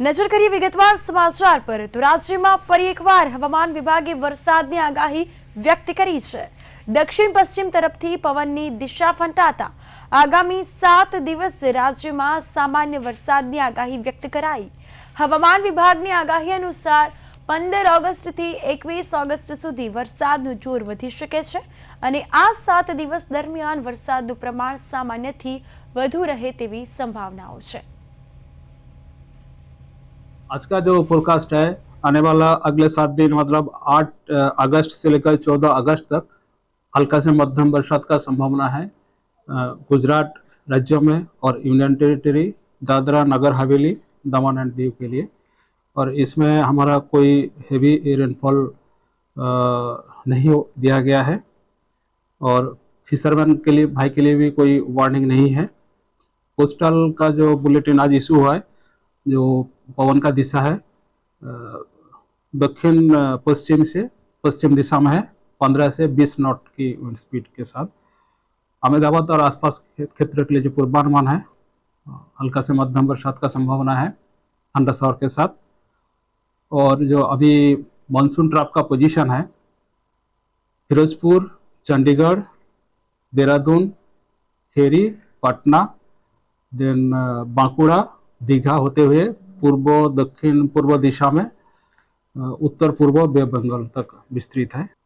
નજર કરીએ વિગતવાર સમાચાર પર, તો રાજ્યમાં ફરી એકવાર હવામાન વિભાગે વરસાદની આગાહી વ્યક્ત કરી છે. દક્ષિણ પશ્ચિમ તરફથી પવનની દિશા ફંટાતા. આગામી સાત દિવસ રાજ્યમાં સામાન્ય વરસાદની આગાહી વ્યક્ત કરાઈ. હવામાન વિભાગની આગાહી અનુસાર પંદર ઓગસ્ટથી એકવીસ ઓગસ્ટ સુધી વરસાદનું જોર વધી શકે છે અને આ સાત દિવસ દરમિયાન વરસાદનું પ્રમાણ સામાન્યથી વધુ રહે તેવી સંભાવનાઓ છે. आज का जो फोरकास्ट है, आने वाला अगले सात दिन मतलब आठ अगस्त से लेकर चौदह अगस्त तक हल्का से मध्यम बरसात का संभावना है। गुजरात राज्यों में और union territory Dadra, Nagar Haveli, Daman and Diu के लिए। और इसमें हमारा कोई हेवी रेनफॉल नहीं दिया गया है। और फिशरमैन के लिए, भाई के लिए भी कोई वार्निंग नहीं है। कोस्टल का जो बुलेटिन आज इशू हुआ है जो पवन का दिशा है दक्षिण पश्चिम से, पश्चिम दिशा में है, पंद्रह से बीस नॉट की स्पीड के साथ। अहमदाबाद और आसपास क्षेत्र के लिए जो पूर्वानुमान है हल्का से मध्यम बरसात का संभावना है ठंडा शहर के साथ। और जो अभी मानसून ट्रैप का पोजीशन है, फिरोजपुर, चंडीगढ़, देहरादून, खेरी, पटना देन बांकुड़ा दीघा होते हुए पूर्व, दक्षिण, पूर्व दिशा में उत्तर, पूर्व, बे बंगाल तक विस्तृत है।